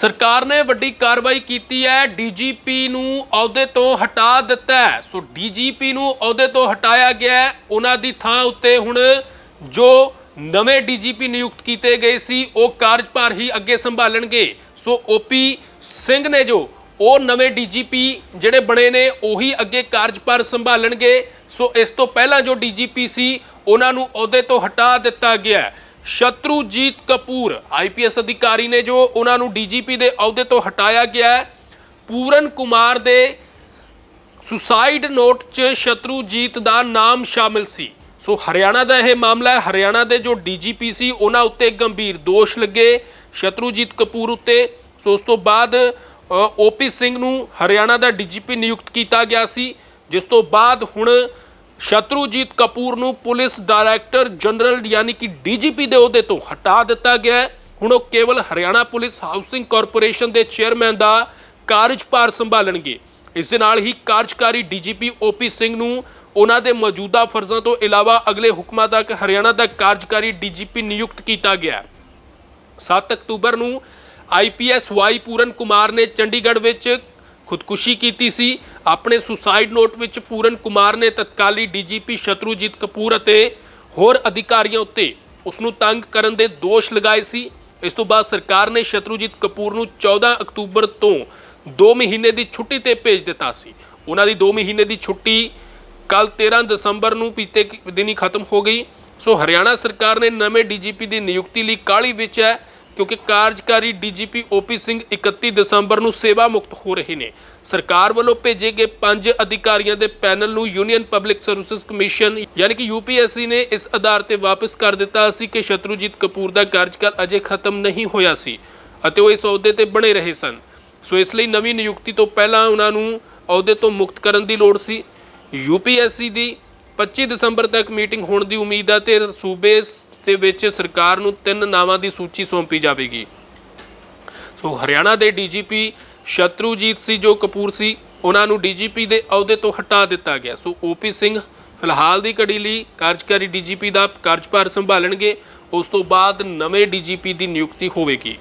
ਸਰਕਾਰ ਨੇ ਵੱਡੀ ਕਾਰਵਾਈ ਕੀਤੀ ਹੈ, ਡੀਜੀਪੀ ਨੂੰ ਅਹੁਦੇ ਤੋਂ ਹਟਾ ਦਿੱਤਾ ਹੈ। ਸੋ ਡੀਜੀਪੀ ਨੂੰ ਅਹੁਦੇ ਤੋਂ ਹਟਾਇਆ ਗਿਆ ਹੈ। ਉਹਨਾਂ ਦੀ ਥਾਂ ਉੱਤੇ ਹੁਣ ਜੋ ਨਵੇਂ ਡੀਜੀਪੀ ਨਿਯੁਕਤ ਕੀਤੇ ਗਏ ਸੀ, ਉਹ ਕਾਰਜਭਾਰ ਹੀ ਅੱਗੇ ਸੰਭਾਲਣਗੇ। ਸੋ ਓਪੀ ਸਿੰਘ ਨੇ ਜੋ ਉਹ ਨਵੇਂ ਡੀਜੀਪੀ ਜਿਹੜੇ ਬਣੇ ਨੇ, ਉਹੀ ਅੱਗੇ ਕਾਰਜਭਾਰ ਸੰਭਾਲਣਗੇ। ਸੋ ਇਸ ਤੋਂ ਪਹਿਲਾਂ ਜੋ ਡੀਜੀਪੀ ਸੀ, ਉਹਨਾਂ ਨੂੰ ਅਹੁਦੇ ਤੋਂ ਹਟਾ ਦਿੱਤਾ ਗਿਆ ਹੈ। ਸ਼ਤਰੂਜੀਤ ਕਪੂਰ ਆਈਪੀਐਸ ਅਧਿਕਾਰੀ ਨੇ ਜੋ ਉਹਨਾਂ ਨੂੰ ਡੀਜੀਪੀ ਦੇ ਅਹੁਦੇ ਤੋਂ ਹਟਾਇਆ ਗਿਆ ਹੈ, ਪੂਰਨ ਕੁਮਾਰ ਦੇ ਸੁਸਾਈਡ ਨੋਟ 'ਚ ਸ਼ਤਰੂਜੀਤ ਦਾ ਨਾਮ ਸ਼ਾਮਿਲ ਸੀ। ਸੋ ਹਰਿਆਣਾ ਦਾ ਇਹ ਮਾਮਲਾ ਹੈ, ਹਰਿਆਣਾ ਦੇ ਜੋ ਡੀਜੀਪੀ ਸੀ, ਉਹਨਾਂ ਉੱਤੇ ਗੰਭੀਰ ਦੋਸ਼ ਲੱਗੇ ਸ਼ਤਰੂਜੀਤ ਕਪੂਰ ਉੱਤੇ। ਸੋ ਉਸ ਤੋਂ ਬਾਅਦ ਓਪੀ ਸਿੰਘ ਨੂੰ ਹਰਿਆਣਾ ਦਾ ਡੀਜੀਪੀ ਨਿਯੁਕਤ ਕੀਤਾ ਗਿਆ ਸੀ, ਜਿਸ ਤੋਂ ਬਾਅਦ ਹੁਣ ਸ਼ਤਰੂਜੀਤ ਕਪੂਰ ਨੂੰ ਪੁਲਿਸ ਡਾਇਰੈਕਟਰ ਜਨਰਲ ਯਾਨੀ ਕਿ ਡੀਜੀਪੀ ਦੇ ਅਹੁਦੇ ਤੋਂ ਹਟਾ ਦਿੱਤਾ ਗਿਆ ਹੈ। ਹੁਣ ਉਹ ਕੇਵਲ ਹਰਿਆਣਾ ਪੁਲਿਸ ਹਾਊਸਿੰਗ ਕਾਰਪੋਰੇਸ਼ਨ ਦੇ ਚੇਅਰਮੈਨ ਦਾ ਕਾਰਜਭਾਰ ਸੰਭਾਲਣਗੇ। ਇਸ ਦੇ ਨਾਲ ਹੀ ਕਾਰਜਕਾਰੀ ਡੀਜੀਪੀ ਓਪੀ ਸਿੰਘ ਨੂੰ ਉਹਨਾਂ ਦੇ ਮੌਜੂਦਾ ਫਰਜ਼ਾਂ ਤੋਂ ਇਲਾਵਾ ਅਗਲੇ ਹੁਕਮਾਂ ਤੱਕ ਹਰਿਆਣਾ ਦਾ ਕਾਰਜਕਾਰੀ ਡੀਜੀਪੀ ਨਿਯੁਕਤ ਕੀਤਾ ਗਿਆ ਹੈ। 7 ਅਕਤੂਬਰ ਨੂੰ ਆਈਪੀਐਸ ਵਾਈ ਪੂਰਨ ਕੁਮਾਰ ਨੇ ਚੰਡੀਗੜ੍ਹ ਵਿੱਚ ਖੁਦਕੁਸ਼ੀ ਕੀਤੀ ਸੀ। ਆਪਣੇ ਸੁਸਾਈਡ ਨੋਟ ਵਿੱਚ ਪੂਰਨ ਕੁਮਾਰ ਨੇ ਤਤਕਾਲੀ ਡੀਜੀਪੀ ਸ਼ਤਰੂਜੀਤ ਕਪੂਰ ਅਤੇ ਹੋਰ ਅਧਿਕਾਰੀਆਂ ਉੱਤੇ ਉਸ ਨੂੰ ਤੰਗ ਕਰਨ ਦੇ ਦੋਸ਼ ਲਗਾਏ ਸੀ। ਇਸ ਤੋਂ ਬਾਅਦ ਸਰਕਾਰ ਨੇ ਸ਼ਤਰੂਜੀਤ ਕਪੂਰ ਨੂੰ 14 ਅਕਤੂਬਰ ਤੋਂ 2 ਮਹੀਨੇ ਦੀ ਛੁੱਟੀ ਤੇ ਭੇਜ ਦਿੱਤਾ ਸੀ। ਉਹਨਾਂ ਦੀ 2 ਮਹੀਨੇ ਦੀ ਛੁੱਟੀ ਕੱਲ 13 ਦਸੰਬਰ ਨੂੰ ਬੀਤੇ ਦਿਨੀ ਖਤਮ ਹੋ ਗਈ। ਸੋ ਹਰਿਆਣਾ ਸਰਕਾਰ ਨੇ ਨਵੇਂ ਡੀਜੀਪੀ ਦੀ ਨਿਯੁਕਤੀ ਲਈ ਕਾਹਲੀ ਵਿੱਚ ਹੈ। ਕਿਉਂਕਿ ਕਾਰਜਕਾਰੀ ਡੀਜੀਪੀ ਓਪੀ ਸਿੰਘ 31 ਦਸੰਬਰ ਨੂੰ ਸੇਵਾ ਮੁਕਤ ਹੋ ਰਹੇ ਨੇ। ਸਰਕਾਰ ਵੱਲੋਂ ਭੇਜੇ ਗਏ ਪੰਜ ਅਧਿਕਾਰੀਆਂ ਦੇ ਪੈਨਲ ਨੂੰ ਯੂਨੀਅਨ ਪਬਲਿਕ ਸਰਵਿਸਿਜ਼ ਕਮਿਸ਼ਨ ਯਾਨੀ ਕਿ ਯੂਪੀਐਸਸੀ ਨੇ ਇਸ ਆਧਾਰ ਤੇ ਵਾਪਸ ਕਰ ਦਿੱਤਾ ਸੀ ਕਿ ਸ਼ਤਰੂਜੀਤ ਕਪੂਰ ਦਾ ਕਾਰਜਕਾਲ ਅਜੇ ਖਤਮ ਨਹੀਂ ਹੋਇਆ ਸੀ ਅਤੇ ਉਹ ਇਸ ਅਹੁਦੇ ਤੇ ਬਣੇ ਰਹੇ ਸਨ। ਸੋ ਇਸ ਲਈ ਨਵੀਂ ਨਿਯੁਕਤੀ ਤੋਂ ਪਹਿਲਾਂ ਉਹਨਾਂ ਨੂੰ ਅਹੁਦੇ ਤੋਂ ਮੁਕਤ ਕਰਨ ਦੀ ਲੋੜ ਸੀ। ਯੂਪੀਐਸਸੀ ਦੀ 25 ਦਸੰਬਰ ਤੱਕ ਮੀਟਿੰਗ ਹੋਣ ਦੀ ਉਮੀਦ ਹੈ ਤੇ ਸੂਬੇ ਦੇ ਵਿੱਚ ਸਰਕਾਰ ਨੂੰ ਤਿੰਨ ਨਾਵਾਂ ਦੀ ਸੂਚੀ ਸੌਂਪੀ ਜਾਵੇਗੀ। ਸੋ ਹਰਿਆਣਾ ਦੇ ਡੀਜੀਪੀ ਸ਼ਤਰੂਜੀਤ ਸੀ ਜੋ ਕਪੂਰ ਸੀ, ਉਹਨਾਂ ਨੂੰ ਡੀਜੀਪੀ ਦੇ ਅਹੁਦੇ ਤੋਂ ਹਟਾ ਦਿੱਤਾ ਗਿਆ। ਸੋ ਓਪੀ ਸਿੰਘ ਫਿਲਹਾਲ ਦੀ ਕੜੀ ਲਈ ਕਾਰਜਕਾਰੀ ਡੀਜੀਪੀ ਦਾ ਕਾਰਜਭਾਰ ਸੰਭਾਲਣਗੇ, ਉਸ ਤੋਂ ਬਾਅਦ ਨਵੇਂ ਡੀਜੀਪੀ ਦੀ ਨਿਯੁਕਤੀ ਹੋਵੇਗੀ।